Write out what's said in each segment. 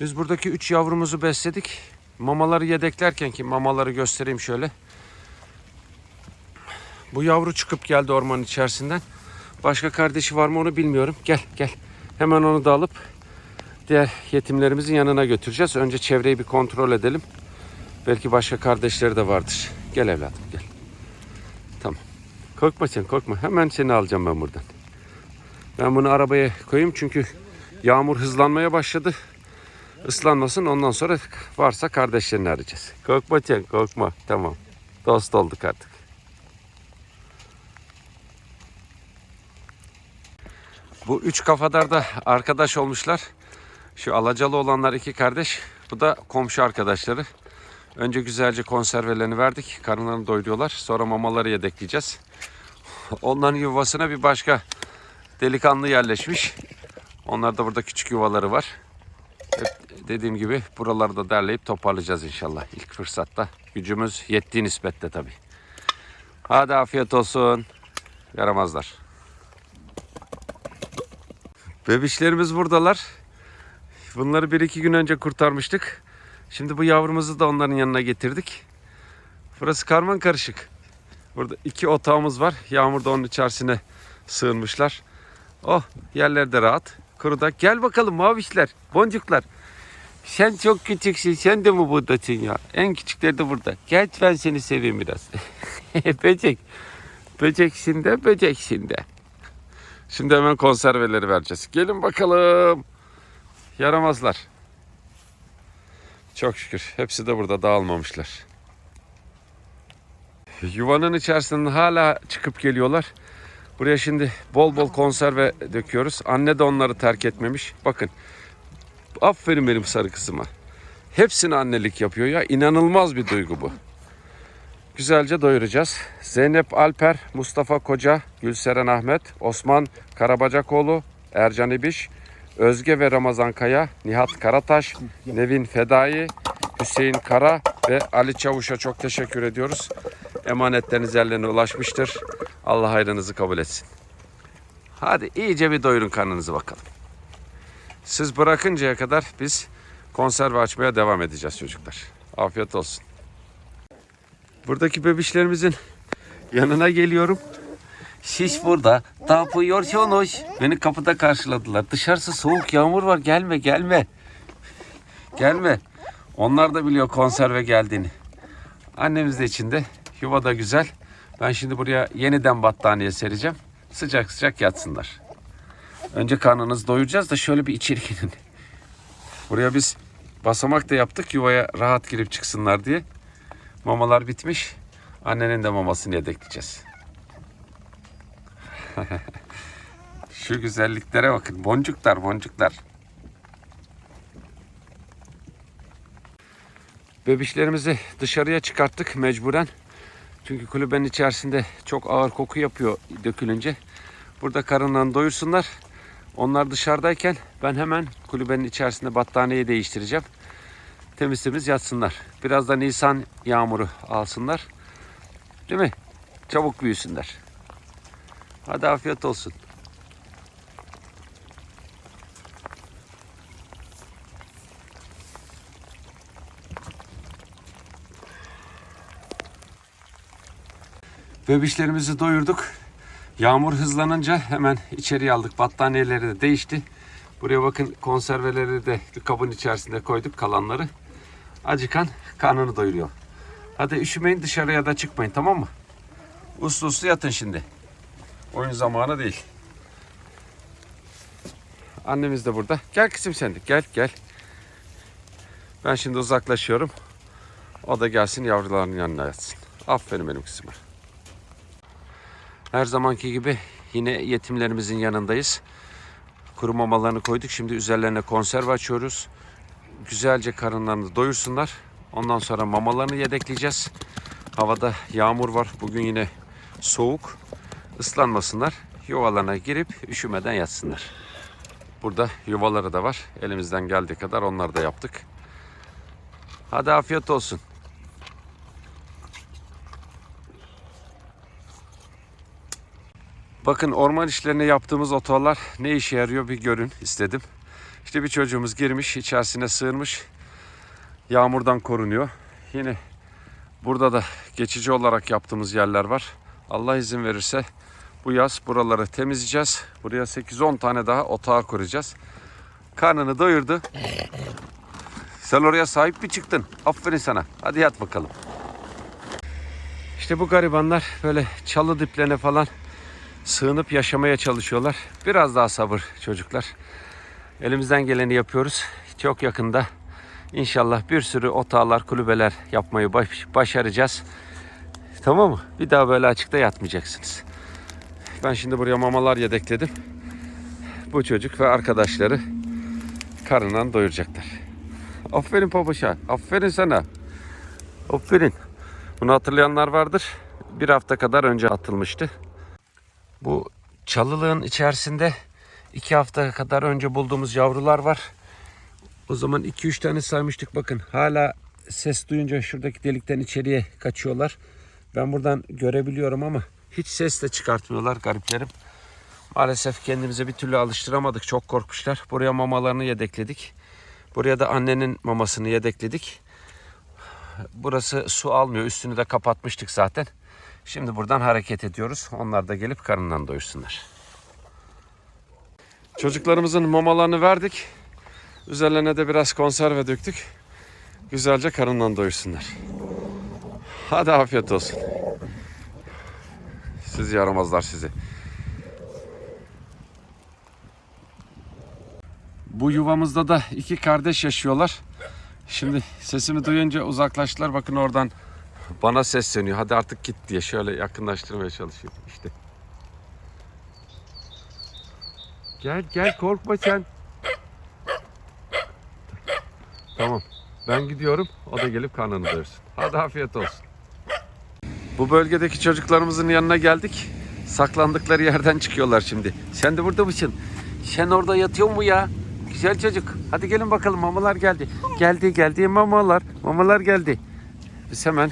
Biz buradaki 3 yavrumuzu besledik. Mamaları yedeklerken ki mamaları göstereyim şöyle. Bu yavru çıkıp geldi ormanın içerisinden. Başka kardeşi var mı onu bilmiyorum. Gel gel. Hemen onu da alıp diğer yetimlerimizin yanına götüreceğiz. Önce çevreyi bir kontrol edelim. Belki başka kardeşleri de vardır. Gel evladım gel. Tamam. Korkma sen korkma. Hemen seni alacağım ben buradan. Ben bunu arabaya koyayım çünkü yağmur hızlanmaya başladı. Islanmasın ondan sonra varsa kardeşlerini arayacağız. Korkma sen korkma. Tamam. Dost olduk artık. Bu üç kafadarda arkadaş olmuşlar. Şu alacalı olanlar iki kardeş. Bu da komşu arkadaşları. Önce güzelce konservelerini verdik. Karınlarını doyuruyorlar. Sonra mamaları yedekleyeceğiz. Onların yuvasına bir başka delikanlı yerleşmiş. Onlar da burada küçük yuvaları var. Hep dediğim gibi buraları da derleyip toparlayacağız inşallah. ilk fırsatta. Gücümüz yettiği nispette tabii. Hadi afiyet olsun. Yaramazlar. Bebişlerimiz buradalar. Bunları bir iki gün önce kurtarmıştık. Şimdi bu yavrumuzu da onların yanına getirdik. Burası karman karışık. Burada iki otağımız var. Yağmur da onun içerisine sığınmışlar. Oh yerler de rahat. Kuruda. Gel bakalım mavişler, boncuklar. Sen çok küçüksün. Sen de mi buradasın ya? En küçükleri de burada. Gel ben seni seveyim biraz. böcek. Böceksin de böceksin de. Şimdi hemen konserveleri vereceğiz. Gelin bakalım. Yaramazlar. Çok şükür. Hepsi de burada dağılmamışlar. Yuvanın içerisinden hala çıkıp geliyorlar. Buraya şimdi bol bol konserve döküyoruz. Anne de onları terk etmemiş. Bakın. Aferin benim sarı kızıma. Hepsini annelik yapıyor ya. İnanılmaz bir duygu bu. Güzelce doyuracağız. Zeynep Alper, Mustafa Koca, Gülseren Ahmet, Osman Karabacakoğlu, Ercan İbiş, Özge ve Ramazan Kaya, Nihat Karataş, Nevin Fedai, Hüseyin Kara ve Ali Çavuş'a çok teşekkür ediyoruz. Emanetleriniz ellerine ulaşmıştır. Allah hayrınızı kabul etsin. Hadi iyice bir doyurun karnınızı bakalım. Siz bırakıncaya kadar biz konserve açmaya devam edeceğiz çocuklar. Afiyet olsun. Buradaki bebişlerimizin yanına geliyorum. Siz burada ne yapıyorsunuz? Beni kapıda karşıladılar. Dışarısı soğuk yağmur var gelme gelme. Gelme. Onlar da biliyor konserve geldiğini. Annemiz de içinde. Yuva da güzel. Ben şimdi buraya yeniden battaniye sereceğim. Sıcak sıcak yatsınlar. Önce karnınızı doyuracağız da şöyle bir içeri girin. Buraya biz basamak da yaptık yuvaya rahat girip çıksınlar diye. Mamalar bitmiş. Annenin de mamasını yedekleyeceğiz. Şu güzelliklere bakın. Boncuklar, boncuklar. Bebişlerimizi dışarıya çıkarttık mecburen. Çünkü kulübenin içerisinde çok ağır koku yapıyor dökülünce. Burada karınlarını doyursunlar. Onlar dışarıdayken ben hemen kulübenin içerisinde battaniyeyi değiştireceğim. Temiz temiz yatsınlar. Biraz da Nisan yağmuru alsınlar. Değil mi? Çabuk büyüsünler. Hadi afiyet olsun. Bebişlerimizi doyurduk. Yağmur hızlanınca hemen içeriye aldık. Battaniyeleri de değişti. Buraya bakın konserveleri de kabın içerisinde koyduk kalanları. Acıkan karnını doyuruyor. Hadi üşümeyin dışarıya da çıkmayın tamam mı? Uslu uslu yatın şimdi. Oyun zamanı değil. Annemiz de burada. Gel kızım sen de gel gel. Ben şimdi uzaklaşıyorum. O da gelsin yavrularının yanına yatsın. Aferin benim kızıma. Her zamanki gibi yine yetimlerimizin yanındayız. Kuru mamalarını koyduk. Şimdi üzerlerine konserve açıyoruz. Güzelce karınlarını doyursunlar. Ondan sonra mamalarını yedekleyeceğiz. Havada yağmur var. Bugün yine soğuk. Islanmasınlar. Yuvalarına girip üşümeden yatsınlar. Burada yuvaları da var. Elimizden geldiği kadar onları da yaptık. Hadi afiyet olsun. Bakın orman işlerine yaptığımız otolar ne işe yarıyor bir görün istedim. İşte bir çocuğumuz girmiş, içerisine sığınmış. Yağmurdan korunuyor. Yine burada da geçici olarak yaptığımız yerler var. Allah izin verirse bu yaz buraları temizleyeceğiz. Buraya 8-10 tane daha otağı kuracağız. Karnını doyurdu. Sen oraya sahip mi çıktın? Aferin sana. Hadi yat bakalım. İşte bu garibanlar böyle çalı diplerine falan sığınıp yaşamaya çalışıyorlar. Biraz daha sabır çocuklar. Elimizden geleni yapıyoruz. Çok yakında inşallah bir sürü otağlar, kulübeler yapmayı baş- başaracağız. Tamam mı? Bir daha böyle açıkta yatmayacaksınız. Ben şimdi buraya mamalar yedekledim. Bu çocuk ve arkadaşları karnından doyuracaklar. Aferin papaşa. Aferin sana. Aferin. Bunu hatırlayanlar vardır. Bir hafta kadar önce atılmıştı. Bu çalılığın içerisinde iki hafta kadar önce bulduğumuz yavrular var. O zaman 2-3 tane saymıştık bakın. Hala ses duyunca şuradaki delikten içeriye kaçıyorlar. Ben buradan görebiliyorum ama hiç ses de çıkartmıyorlar gariplerim. Maalesef kendimize bir türlü alıştıramadık. Çok korkmuşlar. Buraya mamalarını yedekledik. Buraya da annenin mamasını yedekledik. Burası su almıyor. Üstünü de kapatmıştık zaten. Şimdi buradan hareket ediyoruz. Onlar da gelip karnından doyursunlar. Çocuklarımızın mamalarını verdik. Üzerlerine de biraz konserve döktük. Güzelce karından doyursunlar. Hadi afiyet olsun. Sizi yaramazlar sizi. Bu yuvamızda da iki kardeş yaşıyorlar. Şimdi sesimi duyunca uzaklaştılar. Bakın oradan bana sesleniyor. Hadi artık git diye şöyle yakınlaştırmaya çalışıyor. İşte. Gel gel korkma sen. Tamam. Ben gidiyorum. O da gelip karnını doyursun. Hadi afiyet olsun. Bu bölgedeki çocuklarımızın yanına geldik. Saklandıkları yerden çıkıyorlar şimdi. Sen de burada mısın? Sen orada yatıyor mu ya? Güzel çocuk. Hadi gelin bakalım mamalar geldi. Geldi geldi mamalar. Mamalar geldi. Biz hemen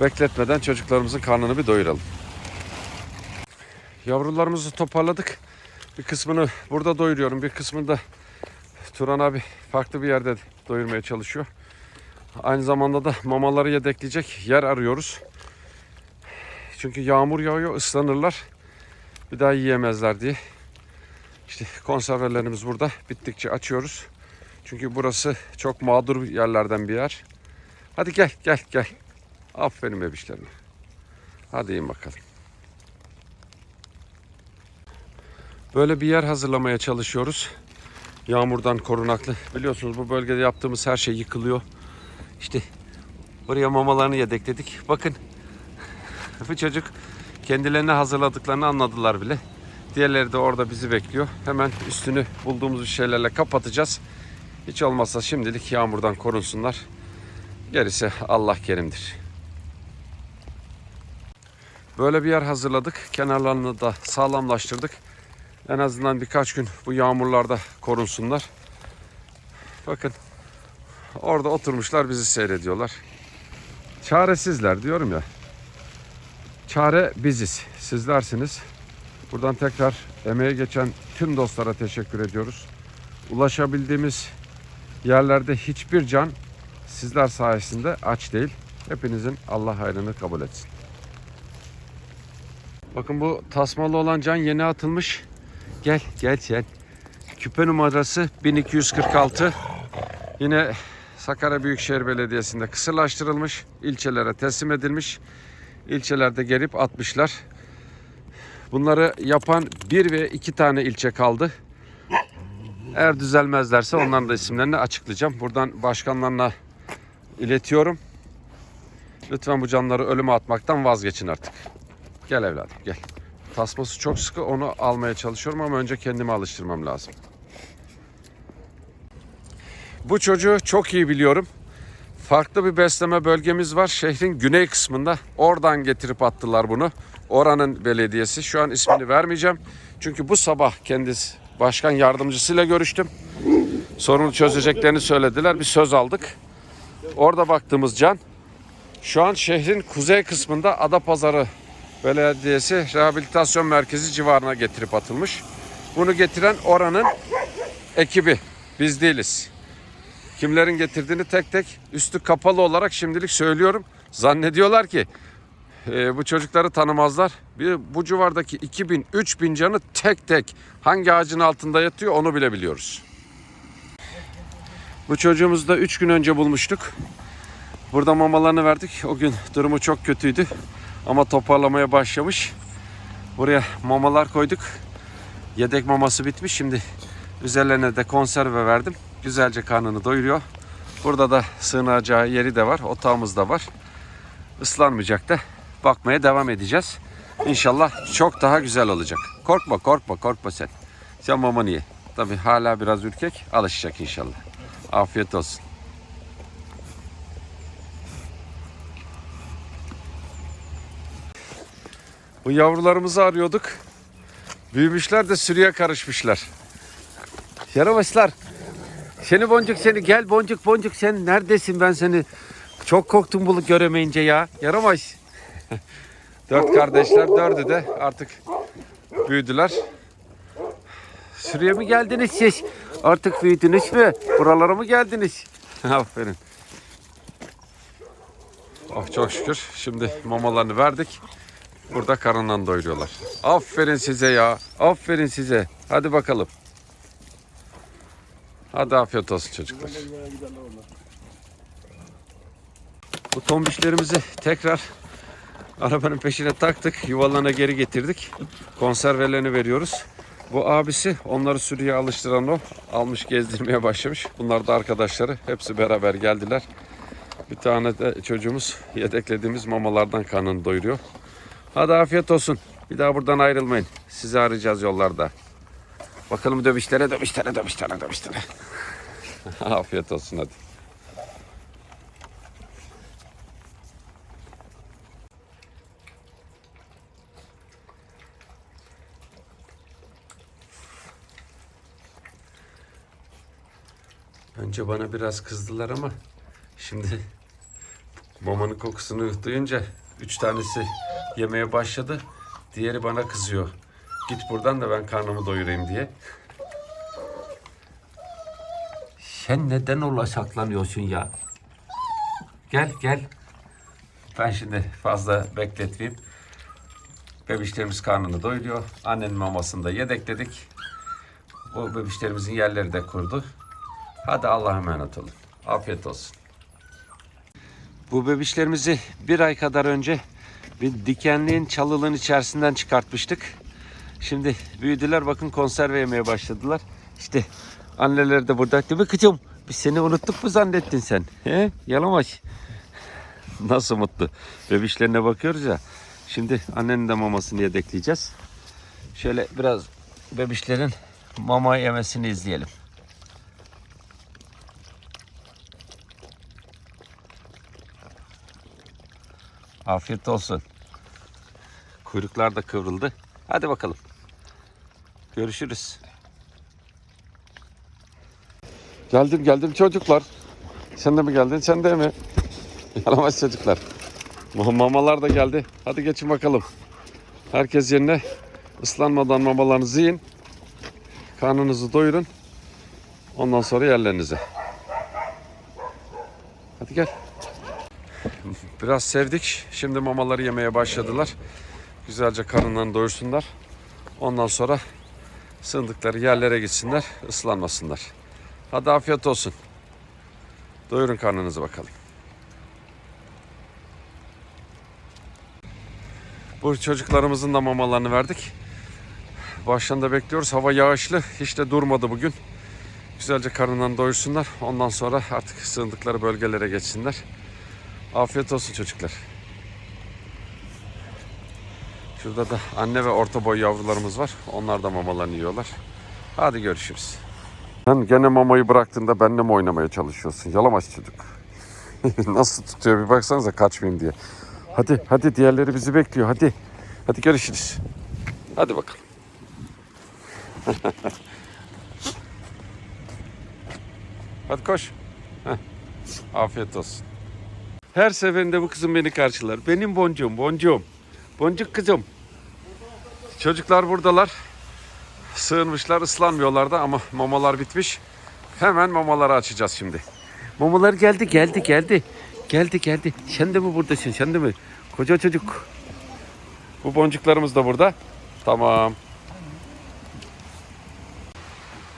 bekletmeden çocuklarımızın karnını bir doyuralım. Yavrularımızı toparladık. Bir kısmını burada doyuruyorum. Bir kısmını da Turan abi farklı bir yerde doyurmaya çalışıyor. Aynı zamanda da mamaları yedekleyecek yer arıyoruz. Çünkü yağmur yağıyor, ıslanırlar. Bir daha yiyemezler diye. İşte konservelerimiz burada. Bittikçe açıyoruz. Çünkü burası çok mağdur yerlerden bir yer. Hadi gel, gel, gel. Aferin bebişlerime. Hadi in bakalım. Böyle bir yer hazırlamaya çalışıyoruz. Yağmurdan korunaklı. Biliyorsunuz bu bölgede yaptığımız her şey yıkılıyor. İşte oraya mamalarını yedekledik. Bakın bu çocuk kendilerine hazırladıklarını anladılar bile. Diğerleri de orada bizi bekliyor. Hemen üstünü bulduğumuz bir şeylerle kapatacağız. Hiç olmazsa şimdilik yağmurdan korunsunlar. Gerisi Allah kerimdir. Böyle bir yer hazırladık. Kenarlarını da sağlamlaştırdık. En azından birkaç gün bu yağmurlarda korunsunlar. Bakın orada oturmuşlar bizi seyrediyorlar. Çaresizler diyorum ya. Çare biziz. Sizlersiniz. Buradan tekrar emeğe geçen tüm dostlara teşekkür ediyoruz. Ulaşabildiğimiz yerlerde hiçbir can sizler sayesinde aç değil. Hepinizin Allah hayrını kabul etsin. Bakın bu tasmalı olan can yeni atılmış. Gel gel sen. Küpe numarası 1246. Yine Sakarya Büyükşehir Belediyesi'nde kısırlaştırılmış. ilçelere teslim edilmiş. İlçelerde gelip atmışlar. Bunları yapan bir ve iki tane ilçe kaldı. Eğer düzelmezlerse onların da isimlerini açıklayacağım. Buradan başkanlarına iletiyorum. Lütfen bu canları ölüme atmaktan vazgeçin artık. Gel evladım gel. Tasması çok sıkı onu almaya çalışıyorum ama önce kendimi alıştırmam lazım. Bu çocuğu çok iyi biliyorum. Farklı bir besleme bölgemiz var şehrin güney kısmında. Oradan getirip attılar bunu. Oranın belediyesi. Şu an ismini vermeyeceğim. Çünkü bu sabah kendisi başkan yardımcısıyla görüştüm. Sorunu çözeceklerini söylediler. Bir söz aldık. Orada baktığımız can şu an şehrin kuzey kısmında Adapazarı Belediyesi Rehabilitasyon Merkezi civarına getirip atılmış. Bunu getiren oranın ekibi. Biz değiliz. Kimlerin getirdiğini tek tek üstü kapalı olarak şimdilik söylüyorum. Zannediyorlar ki e, bu çocukları tanımazlar. Bir, bu civardaki 2000 3000 canı tek tek hangi ağacın altında yatıyor onu bile biliyoruz. Bu çocuğumuzu da 3 gün önce bulmuştuk. Burada mamalarını verdik. O gün durumu çok kötüydü. Ama toparlamaya başlamış. Buraya mamalar koyduk. Yedek maması bitmiş. Şimdi üzerlerine de konserve verdim. Güzelce karnını doyuruyor. Burada da sığınacağı yeri de var. Otağımız da var. Islanmayacak da bakmaya devam edeceğiz. İnşallah çok daha güzel olacak. Korkma korkma korkma sen. Sen mamanı ye. Tabi hala biraz ürkek alışacak inşallah. Afiyet olsun. Bu yavrularımızı arıyorduk. Büyümüşler de sürüye karışmışlar. Yaramazlar. Seni boncuk seni gel boncuk boncuk sen neredesin ben seni çok korktum bunu göremeyince ya. Yaramaz. Dört kardeşler dördü de artık büyüdüler. Sürüye mi geldiniz siz? Artık büyüdünüz mü? Buralara mı geldiniz? Aferin. Oh çok şükür. Şimdi mamalarını verdik. Burada karından doyuruyorlar. Aferin size ya. Aferin size. Hadi bakalım. Hadi afiyet olsun çocuklar. Bu tombişlerimizi tekrar arabanın peşine taktık. Yuvalarına geri getirdik. Konservelerini veriyoruz. Bu abisi onları sürüye alıştıran o. Almış gezdirmeye başlamış. Bunlar da arkadaşları. Hepsi beraber geldiler. Bir tane de çocuğumuz yedeklediğimiz mamalardan karnını doyuruyor. Hadi afiyet olsun. Bir daha buradan ayrılmayın. Sizi arayacağız yollarda. Bakalım dövüşlere, dövüşlere, dövüşlere, dövüşlere. afiyet olsun hadi. Önce bana biraz kızdılar ama şimdi mamanın kokusunu duyunca üç tanesi yemeye başladı. Diğeri bana kızıyor. Git buradan da ben karnımı doyurayım diye. Sen neden ola saklanıyorsun ya? Gel gel. Ben şimdi fazla bekletmeyeyim. Bebişlerimiz karnını doyuruyor. Annenin mamasını da yedekledik. Bu bebişlerimizin yerleri de kurdu. Hadi Allah'a emanet olun. Afiyet olsun. Bu bebişlerimizi bir ay kadar önce bir dikenliğin çalılığın içerisinden çıkartmıştık. Şimdi büyüdüler bakın konserve yemeye başladılar. İşte anneleri de burada. Değil mi kızım? Biz seni unuttuk mu zannettin sen? He? Yalamaş. Nasıl mutlu. Bebişlerine bakıyoruz ya. Şimdi annenin de mamasını yedekleyeceğiz. Şöyle biraz bebişlerin mama yemesini izleyelim. Afiyet olsun. Kuyruklar da kıvrıldı. Hadi bakalım. Görüşürüz. Geldim geldim çocuklar. Sen de mi geldin? Sen de mi? Yaramaz çocuklar. Ma- Mamalar da geldi. Hadi geçin bakalım. Herkes yerine ıslanmadan mamalarınızı yiyin. Karnınızı doyurun. Ondan sonra yerlerinize. Hadi gel. Biraz sevdik. Şimdi mamaları yemeye başladılar. Güzelce karınlarını doyursunlar. Ondan sonra sığındıkları yerlere gitsinler, ıslanmasınlar. Hadi afiyet olsun. Doyurun karnınızı bakalım. Bu çocuklarımızın da mamalarını verdik. Başlarında bekliyoruz. Hava yağışlı. Hiç de durmadı bugün. Güzelce karnından doyursunlar. Ondan sonra artık sığındıkları bölgelere geçsinler. Afiyet olsun çocuklar. Şurada da anne ve orta boy yavrularımız var. Onlar da mamalarını yiyorlar. Hadi görüşürüz. Sen gene mamayı bıraktığında benimle mi oynamaya çalışıyorsun? Yalamaz çocuk. Nasıl tutuyor bir baksanıza kaçmayayım diye. Hadi hadi diğerleri bizi bekliyor hadi. Hadi görüşürüz. Hadi bakalım. hadi koş. Heh. Afiyet olsun. Her seferinde bu kızım beni karşılar. Benim boncuğum, boncuğum. Boncuk kızım. Çocuklar buradalar. Sığınmışlar ıslanmıyorlar da ama mamalar bitmiş. Hemen mamaları açacağız şimdi. Mamalar geldi geldi geldi. Geldi geldi. Sen de mi buradasın sen de mi? Koca çocuk. Bu boncuklarımız da burada. Tamam.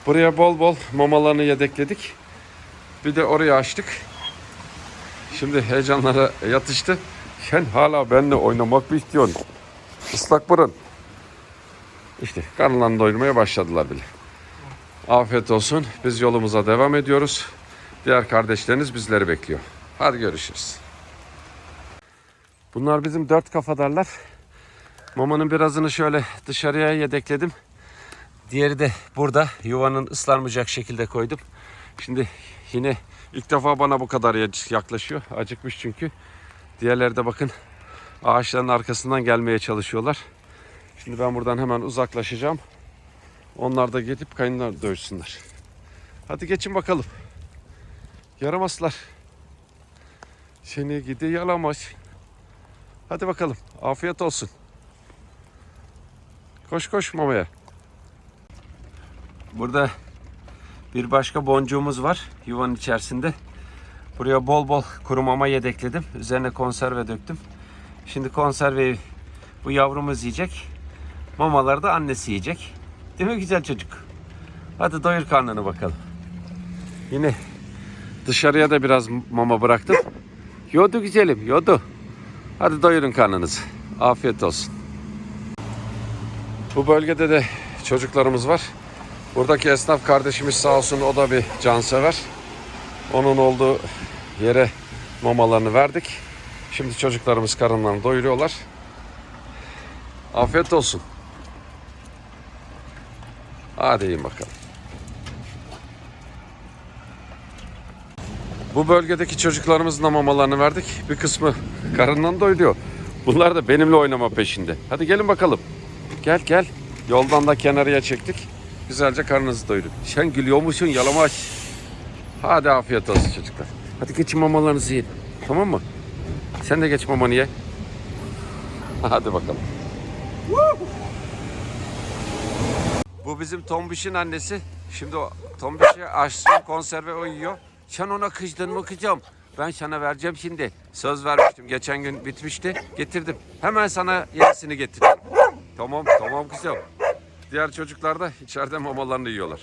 Buraya bol bol mamalarını yedekledik. Bir de oraya açtık. Şimdi heyecanlara yatıştı. Sen hala benimle oynamak mı istiyorsun? Islak burun. İşte karnlarını doyurmaya başladılar bile. Afiyet olsun. Biz yolumuza devam ediyoruz. Diğer kardeşleriniz bizleri bekliyor. Hadi görüşürüz. Bunlar bizim dört kafadarlar. Mamanın birazını şöyle dışarıya yedekledim. Diğeri de burada yuvanın ıslanmayacak şekilde koydum. Şimdi yine ilk defa bana bu kadar yaklaşıyor. Acıkmış çünkü. Diğerleri de bakın ağaçların arkasından gelmeye çalışıyorlar. Şimdi ben buradan hemen uzaklaşacağım. Onlar da gelip kayınlar dövüşsünler. Hadi geçin bakalım. Yaramazlar. Seni gidi yalamaz. Hadi bakalım. Afiyet olsun. Koş koş mamaya. Burada bir başka boncuğumuz var yuvanın içerisinde. Buraya bol bol kuru mama yedekledim. Üzerine konserve döktüm. Şimdi konserveyi bu yavrumuz yiyecek. Mamaları da annesi yiyecek. Değil mi güzel çocuk? Hadi doyur karnını bakalım. Yine dışarıya da biraz mama bıraktım. Yodu güzelim, yodu. Hadi doyurun karnınızı. Afiyet olsun. Bu bölgede de çocuklarımız var. Buradaki esnaf kardeşimiz sağ olsun o da bir cansever. Onun olduğu yere mamalarını verdik. Şimdi çocuklarımız karınlarını doyuruyorlar. Afiyet olsun. Hadi yiyin bakalım. Bu bölgedeki çocuklarımızın da mamalarını verdik. Bir kısmı karından doyuruyor. Bunlar da benimle oynama peşinde. Hadi gelin bakalım. Gel gel. Yoldan da kenarıya çektik. Güzelce karnınızı doyurun. Sen gülüyor musun yalamaç? Hadi afiyet olsun çocuklar. Hadi geçin mamalarınızı yiyin. Tamam mı? Sen de geç mamanı ye. Hadi bakalım. Bu bizim Tombiş'in annesi. Şimdi o Tombiş'e açtım konserve o yiyor. Sen ona kızdın mı kızım? Ben sana vereceğim şimdi. Söz vermiştim. Geçen gün bitmişti. Getirdim. Hemen sana yenisini getirdim. Tamam tamam kızım. Diğer çocuklar da içeride mamalarını yiyorlar.